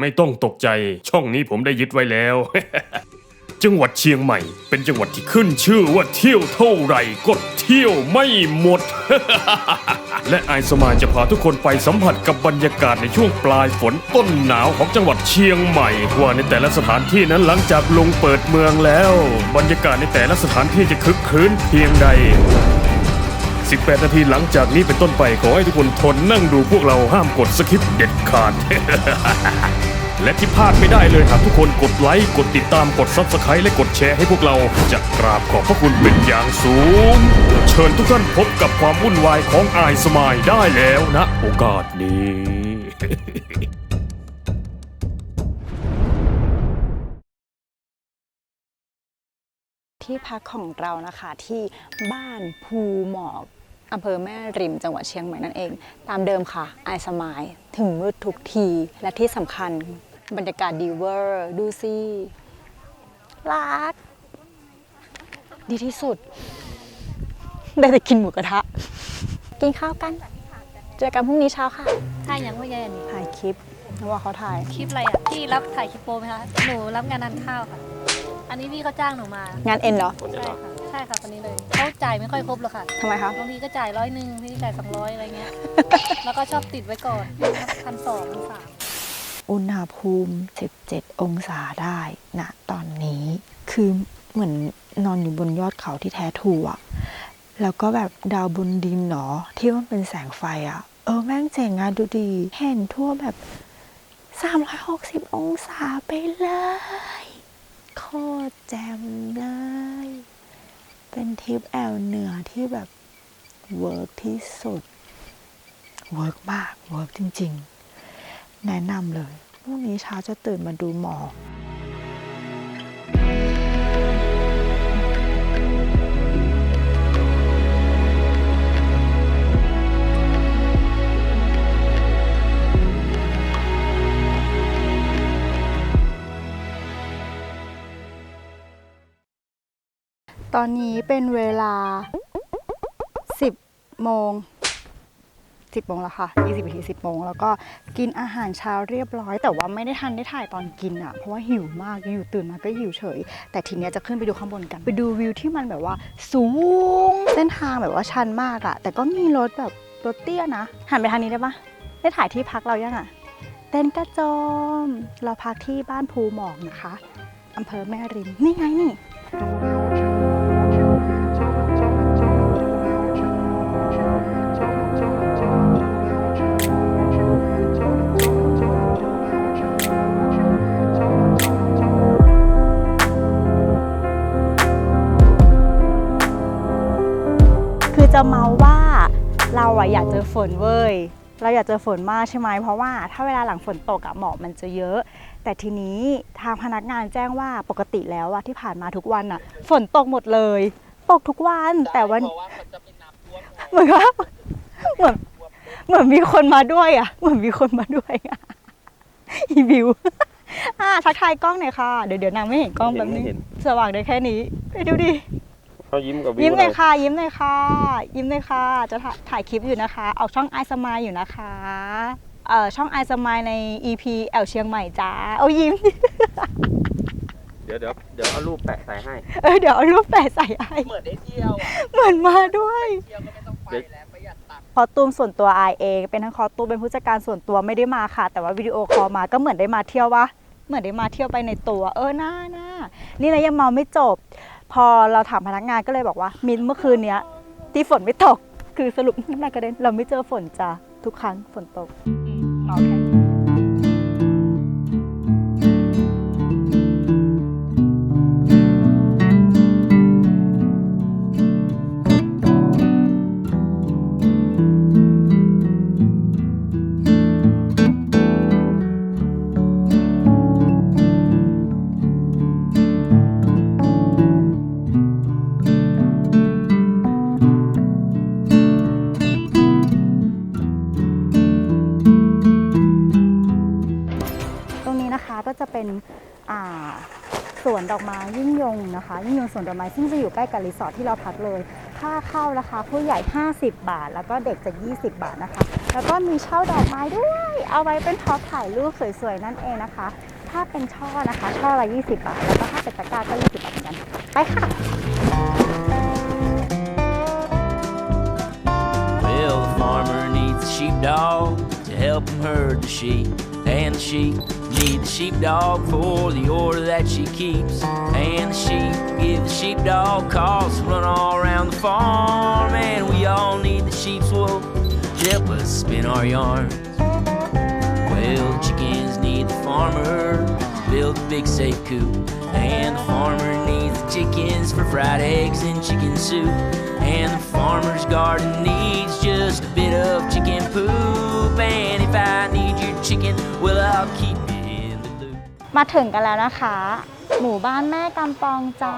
ไม่ต้องตกใจ ช่องนี้ผมได้ยึดไว้แล้ว จังหวัดเชียงใหม่ เป็นจังหวัดที่ขึ้นชื่อว่าเที่ยวเท่าไหร่ก็เที่ยวไม่หมด และไอสมายจะพาทุกคนไปสัมผัสกับบรรยากาศในช่วงปลายฝนต้นหนาวของจังหวัดเชียงใหม่ว่าในแต่ละสถานที่นั้นหลังจากลงเปิดเมืองแล้ว บรรยากาศในแต่ละสถานที่จะคึกคืนเพียงใด 18 นาทีหลังจากนี้เป็นต้นไปขอให้ทุกคนทนนั่งดูพวกเราห้ามกดสคิปเด็ดขาด และที่พลาดไม่ได้เลยหากทุกคนกดไลค์ กดติดตามกดซับสไครต์และกดแชร์ให้พวกเราจะกราบขอบพระคุณเป็นอย่างสูง เชิญทุกท่านพบกับความวุ่นวายของอายสมายได้แล้วนะ โอกาสนี้ ที่พักของเรานะคะที่บ้านภูหมอกอำเภอแม่ริมจังหวัดเชียงใหม่นั่นเอง ตามเดิมค่ะไอสมายถึงมืดทุกที และที่สำคัญบรรยากาศดีเวอร์ ดูสิรัก ดีที่สุด ได้แต่กินหมูกระทะ กินข้าวกัน เจอกันพรุ่งนี้เช้าค่ะถ่ายยังว่าแย่นี่ถ่ายคลิปนะว่าเขาถ่าย คลิปอะไรอะพี่รับถ่ายคลิปโปรไหมคะ หนูรับงานนันข้าวค่ะอั นนี้พี่เขาจ้างหนูมางานเอ็นเหรอใช่ค่ะใช่ค่ะคนนี้เลยเขาจ่ายไม่ค่อยครบหรอกค่ะทำไมคะบางทีก็จ่ายร้อยหนึ่งพี่จ่ายสองร้อยอะไรเงี้ย แล้วก็ชอบติดไว้ก่อนพันสองพันสามอุณหภูมิ 17 องศาได้ณตอนนี้ คือเหมือนนอนอยู่บนยอดเขาที่แท้ถูกอะแล้วก็แบบดาวบนดินเนาะที่มันเป็นแสงไฟอะเออแม่งเจ๋งอะดูดี เห็นทั่วแบบ 360 องศาไปเลยโค ตรแจ่มเลย เป็นทริปแอลเหนือที่แบบเวิร์กที่สุด เวิร์กมาก เวิร์กจริง ๆ แนะนำเลย พรุ่งนี้เช้าจะตื่นมาดูหมอก ตอนนี้เป็นเวลา 10 โมง 10 โมงแล้วค่ะ 20นาที10 โมง แล้วก็กินอาหารเช้าเรียบร้อย แต่ว่าไม่ได้ทันได้ถ่ายตอนกินอะเพราะว่าหิวมากอยู่ตื่นมาก็หิวเฉย แต่ทีเนี้ยจะขึ้นไปดูข้างบนกัน ไปดูวิวที่มันแบบว่า สูง เส้นทางแบบว่าชันมากอะแต่ก็มีรถแบบรถเตี้ยนะ หันไปทางนี้ได้ปะได้ถ่ายที่พักเรายังอะเต้นกระจม เราพักที่บ้านภูหมอกนะคะอำเภอแม่ริม นี่ไงนี่ จะเมาว่าเราอะอยากเจอฝนเว้ย เราอยากเจอฝนมากใช่ไหมเพราะว่าถ้าเวลาหลังฝนตกอะหมอกมันจะเยอะ แต่ทีนี้ทางพนักงานแจ้งว่าปกติแล้วอะที่ผ่านมาทุกวันอะฝนตกหมดเลย ตกทุกวันแต่วันเหมือนว่าเหมือนเหมือนมีคนมาด้วยอะเหมือนมีคนมาด้วยอะอีบิวอ่าทักทายกล้องหน่อยค่ะ เดี๋ยวเดี๋ยวนางไม่เห็นกล้องแบบนี้ไม่เห็นสว่างได้แค่นี้ไปดูดิ เขายิ้มกับวิวยิ้มหน่อยอะไรค่ะ ยิ้มหน่อยค่ะ ยิ้มหน่อยค่ะ จะถ่ายถ่ายคลิปอยู่นะคะ ออกช่องไอสมายอยู่นะคะเอ่อช่องไอสมายใน EP แอลเชียงใหม่จ้าเอายิ้ม เดี๋ยวเดี๋ยวเดี๋ยวเอารูปแปะใส่ให้ เออเดี๋ยวเอารูปแปะใส่ให้เหมือนได้เที่ยวอะเหมือนมาด้วยเที่ยวก็ไม่ต้องไปแล้วประหยัดตังค์คอสตูมส่วนตัวไอเองเป็นทั้งคอสตูมเป็นผู้จัดการส่วนตัวไม่ได้มาค่ะ แต่ว่าวิดีโอคอลมาก็เหมือนได้มาเที่ยววะเหมือนได้มาเที่ยวไปในตัว เออน่าน่านี่นะยังเมาไม่จบ พอเราถามพนักงานก็เลยบอกว่า มินเมื่อคืนเนี้ย ที่ฝนไม่ตก คือสรุปน้ำลายกระเด็นเราไม่เจอฝนจ้ะทุกครั้งฝนตกเมาแค่ ดอกไม้ซึ่งจะอยู่ใกล้กับรีสอร์ทที่เราพักเลย ค่าเข้าราคาผู้ใหญ่ 50 บาท แล้วก็เด็กจะ 20 บาทนะคะ แล้วก็มีเช่อดอกไม้ด้วย เอาไว้เป็นท็อปถ่ายรูปสวยๆ นั่นเองนะคะ ถ้าเป็นช่อนะคะช่อละ 20 บาท แล้วก็ถ้าเป็นตะกร้าก็ 20 บาทเหมือนกัน ไปค่ะ Well, the farmer needs a sheepdog to help him herd the sheep. And the sheep need the sheepdog for the order that she keeps. And the sheep give the sheepdog calls to run all around the farm. And we all need the sheep's wool to help us spin our yarns. Well, chickens need the farmer to build a big safe coop. And the farmer needs the chickens for fried eggs and chicken soup. And the farmer's garden needs just a bit of chicken poop. And if I need your chicken, well, I'll keep มาถึงกันแล้วนะคะ หมู่บ้านแม่กำปองจ้า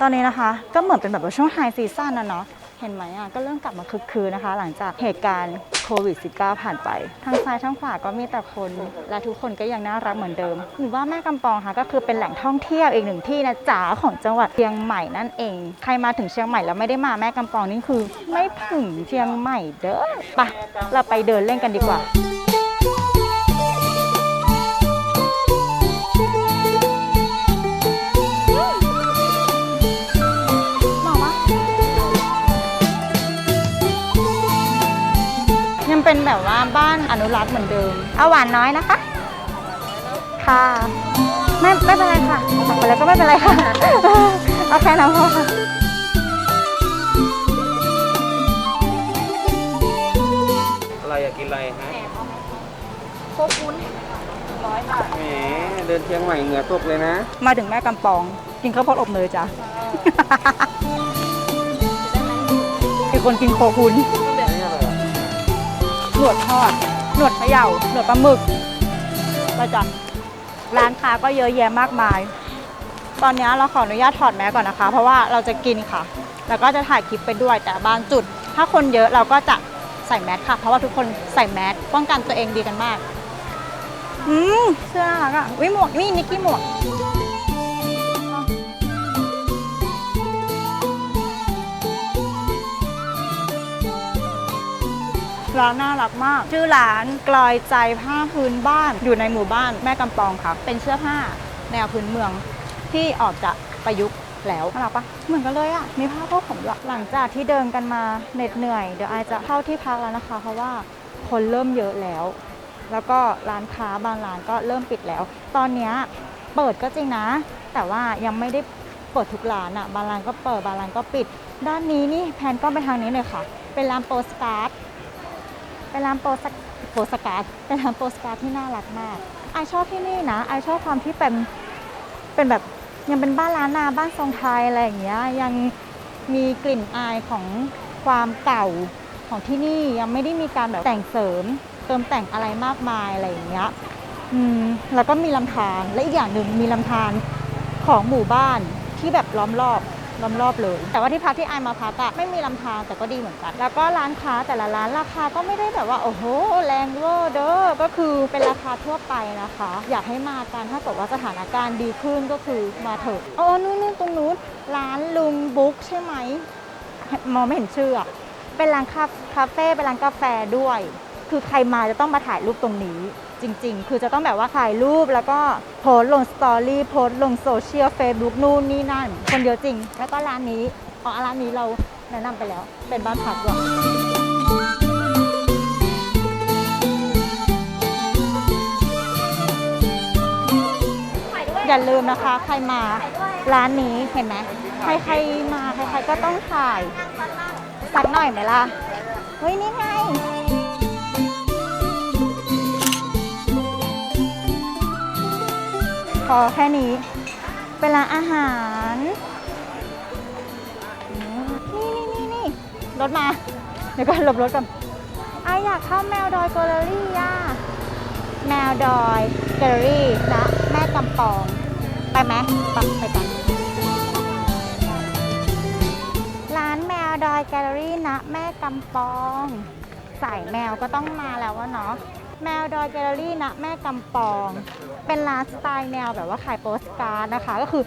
ตอนนี้นะคะ ก็เหมือนเป็นแบบว่าช่วงไฮซีซั่นนะเนาะเห็นไหมอะก็เริ่มกลับมาคึกคืนนะคะ หลังจากเหตุการณ์โควิด -19 ผ่านไปทั้งซ้ายทั้งขวาก็มีแต่คนและทุกคนก็ยังน่ารักเหมือนเดิมหมู่บ้านแม่กำปองค่ะก็คือเป็นแหล่งท่องเที่ยวอีกหนึ่งที่นะจ๋าของจังหวัดเชียงใหม่นั่นเอง ใครมาถึงเชียงใหม่แล้วไม่ได้มาแม่กำปองนี่คือ ไม่ถึงเชียงใหม่เด้อไปะเราไปเดินเล่นกันดีกว่า รักษ์เหมือนเดิม เอาหวานน้อยนะคะ ค่ะ ไม่ไม่เป็นไรค่ะสั่งไปแล้วก็ไม่เป็นไรค่ะ เอาแค่น้ำพอค่ะอะไรอยากกินอะไรฮะโคปุ้นร้อยบาท แหมเดินเชียงใหม่เหงื่อตกเลยนะ มาถึงแม่กำปอง กินข้าวโพดอบเนยจ้ะอีกคนกินโคปุ้นหนวดทอด หนวดเขย่าหนวดปลาหมึกก็จะร้านค้าก็เยอะแยะมากมาย ตอนนี้เราขออนุญาตถอดแมสก่อนนะคะ เพราะว่าเราจะกินค่ะ แล้วก็จะถ่ายคลิปไปด้วยแต่บางจุด ถ้าคนเยอะเราก็จะใส่แมสค่ะ เพราะว่าทุกคนใส่แมสป้องกันตัวเองดีกันมาก อืมเสื้อน่ารักอะวิหมวกนี่นิกกี้หมวก ร้านน่ารักมาก ชื่อร้านกลอยใจผ้าพื้นบ้าน อยู่ในหมู่บ้านแม่กำปองค่ะ เป็นเสื้อผ้าแนวพื้นเมืองที่ออกจากประยุกต์แล้วน่ารักปะเหมือนกันเลยอะมีผ้าพวกผมด้วยหลังจากที่เดินกันมาเหน็ดเหนื่อย เดี๋ยวไอายจะเข้าที่พักแล้วนะคะ เพราะว่าคนเริ่มเยอะแล้ว แล้วก็ร้านค้าบางร้านก็เริ่มปิดแล้ว ตอนนี้เปิดก็จริงนะ แต่ว่ายังไม่ได้เปิดทุกร้านอะบางร้านก็เปิดบางร้านก็ปิด ด้านนี้นี่แพนก็ไปทางนี้เลยค่ะ เป็นร้านโปสการ์ด เป็นร้านโปสโปสการ์ดเป็นร้านโปสการ์ดที่น่ารักมากไอชอบที่นี่นะไอชอบความที่เป็นเป็นแบบยังเป็นบ้านล้านนาบ้านทรงไทยอะไรอย่างเงี้ยยังมีกลิ่นอายของความเก่าของที่นี่ยังไม่ได้มีการแบบแต่งเสริม เติมแต่งอะไรมากมายอะไรอย่างเงี้ยอืมแล้วก็มีลำธารและอีกอย่างหนึ่งมีลำธารของหมู่บ้านที่แบบล้อมรอบ ล้อมรอบเลย แต่ว่าที่พักที่ไอมาพักอะไม่มีลำธารแต่ก็ดีเหมือนกัน แล้วก็ร้านค้าแต่ละร้านราคาก็ไม่ได้แบบว่าโอ้โหแรงเวอร์เด้อก็คือเป็นราคาทั่วไปนะคะ อยากให้มากันถ้าเกิดว่าสถานการณ์ดีขึ้นก็คือมาเถอะอ๋อนู่นๆตรงนู้นร้านลุงบุ๊กใช่ไหมมองไม่เห็นชื่ออะเป็นร้านคาเฟ่เป็นร้านกาแฟด้วย คือใครมาจะต้องมาถ่ายรูปตรงนี้ จริง ๆ คือจะต้องแบบว่าถ่ายรูปแล้วก็โพสต์ลงสตอรี่โพสต์ลงโซเชียลเฟซบุ๊กนู่นนี่นั่น คนเยอะจริง แล้วก็ร้านนี้อ๋อร้านนี้เราแนะนำไปแล้ว เป็นบ้านพักด้วยอย่าลืมนะคะ ใครมาร้านนี้เห็นไหมใครๆมาใครๆก็ต้องถ่ายสักหน่อยไหมล่ะ เฮ้ย นี่ไง พอแค่นี้ เป็นร้านอาหาร นี่นี่นี่นี่รถมา เดี๋ยวก่อนหลบรถก่อนออยากเข้าแมวดอยแกลเลอรี่อะแมวดอยแกลเลอรี่นะแม่กำปอง ไปไหมไปไปกันร้านแมวดอยแกลเลอรี่นะแม่กำปองสายแมวก็ต้องมาแล้ววะเนาะแมวดอยแกลเลอรี่นะแม่กำปอง เป็นร้านสไตล์แนวแบบว่าขายโปสการ์ดนะคะ ก็คือ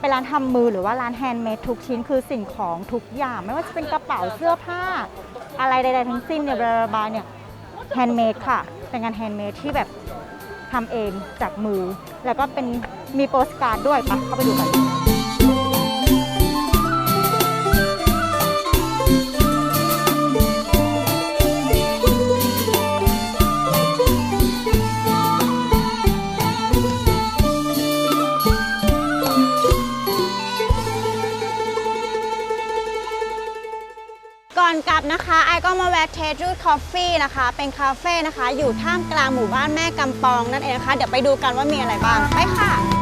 เป็นร้านทำมือหรือว่าร้านแฮนด์เมดทุกชิ้นคือสิ่งของทุกอย่าง ไม่ว่าจะเป็นกระเป๋าเสื้อผ้า อะไรใดๆทั้งสิ้นเนี่ยบราบลาเนี่ยแฮนด์เมดค่ะ เป็นงานแฮนด์เมดที่แบบทำเองจากมือ แล้วก็เป็นมีโปสการ์ดด้วยปะเข้าไปดูกัน นะคะไอก็มาแวะเทสรูดคอฟฟี่นะคะ เป็นคาเฟ่นะคะ อยู่ท่ามกลางหมู่บ้านแม่กำปองนั่นเองนะคะ เดี๋ยวไปดูกันว่ามีอะไรบ้าง ไปค่ะ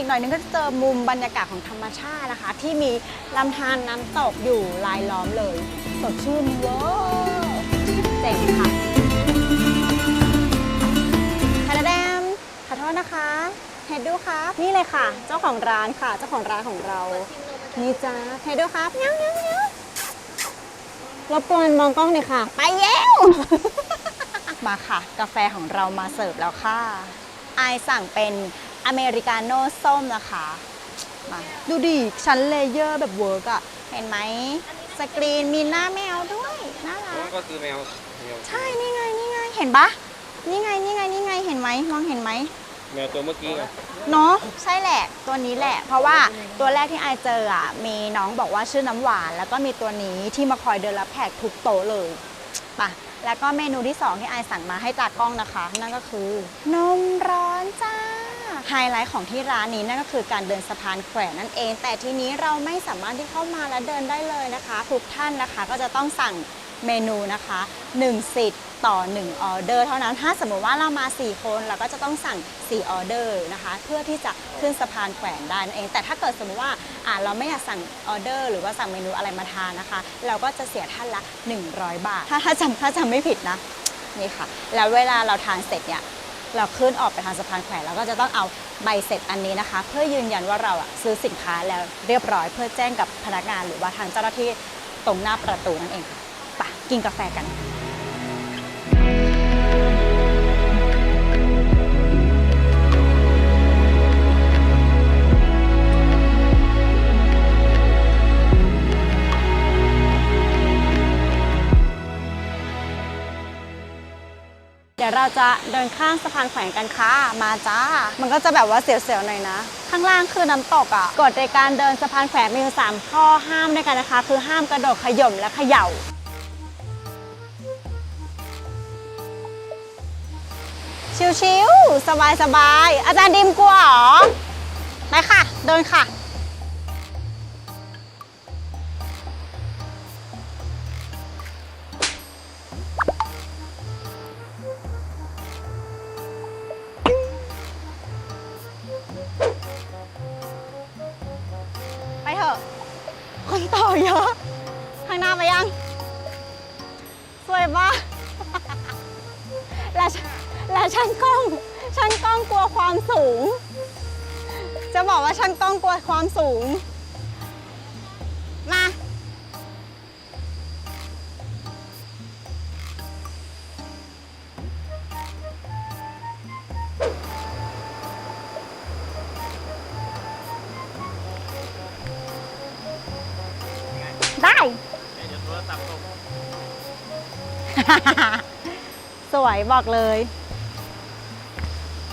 อีกหน่อยนึงก็จะเจอมุมบรรยากาศของธรรมชาตินะคะ ที่มีลำธารน้ำตกอยู่รายล้อมเลย สดชื่นเวอร์เจ๋งค่ะคาราแดมขอโทษนะคะเฮดดูครับ นี่เลยค่ะ เจ้าของร้านค่ะ เจ้าของร้านของเรานี่จ้าเฮดดูครับเงี้ยเงี้ยเงี้ยรบกวนมองกล้องหน่อยค่ะ ไปเย้วมาค่ะ กาแฟของเรามาเสิร์ฟแล้วค่ะ ไอายสั่งเป็น อเมริกาโน่ส้มนะคะมาดูดิชั้นเลเยอร์แบบเวิร์กอะเห็นไหมสกรีนมีหน้าแมวด้วยน่ารักก็คือแมวแมวใช่นี่ไงนี่ไงเห็นปะนี่ไงนี่ไงนี่ไงเห็นไหมมองเห็นไหมแมวตัวเมื่อกี้ไงเนาะใช่แหละตัวนี้แหละ เพราะว่าตัวแรกที่ไอเจออะมีน้องบอกว่าชื่อน้ำหวาน แล้วก็มีตัวนี้ที่มาคอยเดินรับแขกทุกโต๊ะเลยไปะแล้วก็เมนูที่2ที่ไอสั่งมาให้จากกล้องนะคะ นั่นก็คือนมร้อนจ้า ไฮไลท์ของที่ร้านนี้นั่นก็คือการเดินสะพานแขวนนั่นเอง แต่ทีนี้เราไม่สามารถที่เข้ามาแล้วเดินได้เลยนะคะ ทุกท่านนะคะก็จะต้องสั่งเมนูนะคะ 1 สิทธิ์ต่อ 1 ออเดอร์ เท่านั้น ถ้าสมมติว่าเรามา 4 คนเราก็จะต้องสั่ง 4 ออเดอร์นะคะ เพื่อที่จะขึ้นสะพานแขวนได้นั่นเอง แต่ถ้าเกิดสมมติว่าอ่าเราไม่อยากสั่งออเดอร์ หรือว่าสั่งเมนูอะไรมาทานนะคะ เราก็จะเสียท่านละ 100 บาท ถ้าถ้าจำถ้าจำไม่ผิดนะนี่ค่ะ แล้วเวลาเราทานเสร็จเนี่ย เราขึ้นออกไปทางสะพานแขวนเราก็จะต้องเอาใบเสร็จอันนี้นะคะ เพื่อยืนยันว่าเราอะซื้อสินค้าแล้วเรียบร้อย เพื่อแจ้งกับพนักงานหรือว่าทางเจ้าหน้าที่ตรงหน้าประตูนั่นเองค่ะไปกินกาแฟกัน เดี๋ยวเราจะเดินข้ามสะพานแขวนกันค่ะ มาจ้า มันก็จะแบบว่าเสียวๆหน่อยนะ ข้างล่างคือน้ำตกอะ กฎในการเดินสะพานแขวนมีอยู่สามข้อห้ามด้วยกันนะคะ คือห้ามกระโดดขย่มและเขย่าชิวๆสบายๆ อาจารย์ดิมกลัวหรอ ไปค่ะ เดินค่ะ คนต่อเยอะข้างหน้าไปยัง สวยปะและและฉันกล้องฉันกล้องกลัวความสูง จะบอกว่าฉันกล้องกลัวความสูง ได้สวยบอกเลย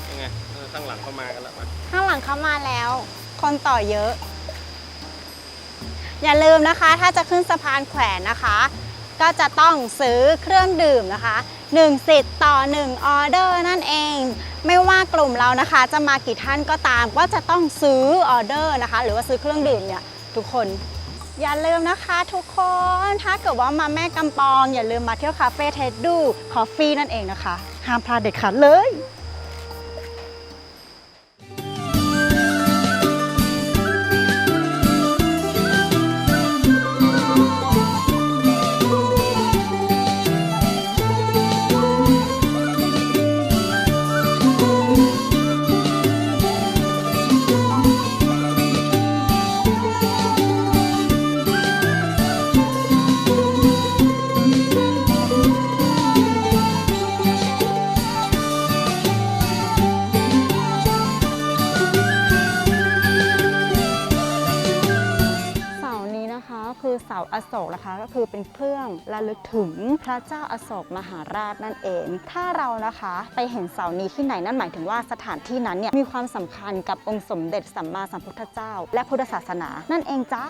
ยังไงเออข้างหลังเข้ามากันแล้วมาข้างหลังเข้ามาแล้ว คนต่อเยอะ อย่าลืมนะคะ ถ้าจะขึ้นสะพานแขวนนะคะ ก็จะต้องซื้อเครื่องดื่มนะคะ1สิทธิ์ต่อ 1 ออเดอร์นั่นเอง ไม่ว่ากลุ่มเรานะคะ จะมากี่ท่านก็ตาม ก็จะต้องซื้อออเดอร์นะคะ หรือว่าซื้อเครื่องดื่มเนี่ยทุกคน อย่าลืมนะคะทุกคน ถ้าเกิดว่ามาแม่กำปอง อย่าลืมมาเที่ยวคาเฟ่เทดดูคอฟฟี่นั่นเองนะคะ ห้ามพลาดเด็ดขาดเลย อโศกนะคะก็คือเป็นเครื่องระลึกถึงพระเจ้าอโศกมหาราชนั่นเอง ถ้าเรานะคะไปเห็นเสานี้ที่ไหนนั่นหมายถึงว่าสถานที่นั้นเนี่ยมีความสำคัญกับองค์สมเด็จสัมมาสัมพุทธเจ้า และพุทธศาสนานั่นเองจ้า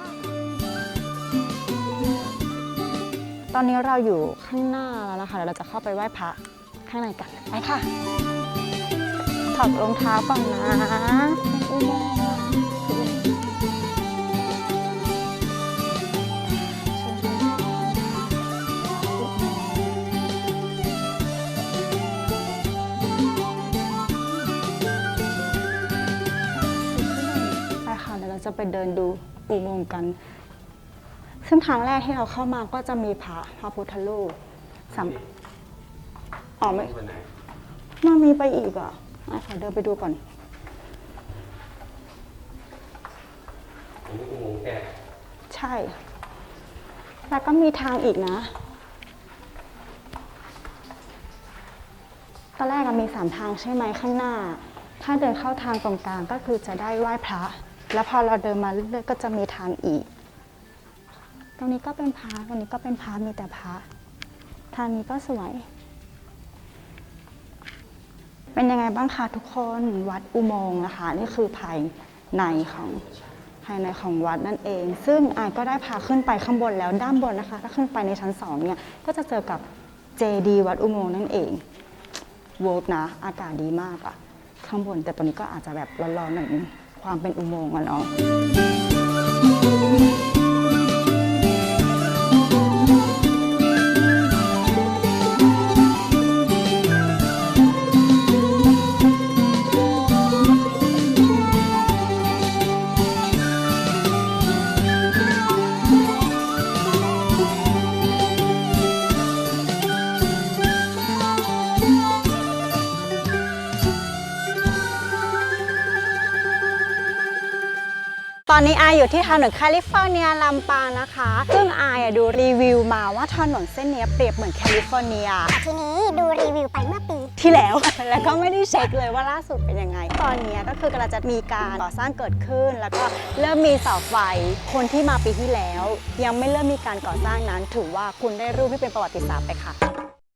ตอนนี้เราอยู่ข้างหน้าแล้วนะคะเดี๋ยวเราจะเข้าไปไหว้พระข้างในกันไปค่ะถอดรองเท้าก่อนนะ จะไปเดินดูอุโมงค์กัน ซึ่งครั้งแรกที่เราเข้ามาก็จะมีพระพระพุทธรูปสามอ๋อไม่มันมีไปอีกอะอะขอเดินไปดูก่อนใช่ แล้วก็มีทางอีกนะ ตอนแรกอะมีสามทางใช่ไหมข้างหน้า ถ้าเดินเข้าทางตรงกลางก็คือจะได้ไหว้พระ แล้วพอเราเดินมาเรื่อยๆก็จะมีทางอีก ตรงนี้ก็เป็นพระตรงนี้ก็เป็นพระมีแต่พระทางนี้ก็สวย เป็นยังไงบ้างคะทุกคนวัดอุโมงค์นะคะ นี่คือภายในของภายในของวัดนั่นเอง ซึ่งอายก็ได้พาขึ้นไปข้างบนแล้วด้านบนนะคะ ถ้าขึ้นไปในชั้นสองเนี่ย ก็จะเจอกับเจดีวัดอุโมงค์นั่นเองเวิร์กนะ อากาศดีมากอะข้างบน แต่ตอนนี้ก็อาจจะแบบร้อนๆหน่อยนึง ความเป็นอุโมงค์อะเนาะ อนนี้อายอยู่ที่ถนนแคลิฟอร์เนียลำปางนะคะ ซึ่งอายดูรีวิวมาว่าถนนเส้นนี้เปรียบเหมือนแคลิฟอร์เนีย ทีนี้ดูรีวิวไปเมื่อปีที่แล้ว แล้วก็ไม่ได้เช็คเลยว่าล่าสุดเป็นยังไง ตอนนี้ก็คือกำลังจะมีการก่อสร้างเกิดขึ้น แล้วก็เริ่มมีเสาไฟ คนที่มาปีที่แล้ว ยังไม่เริ่มมีการก่อสร้างนั้น ถือว่าคุณได้รูปที่เป็นประวัติศาสตร์ไปค่ะ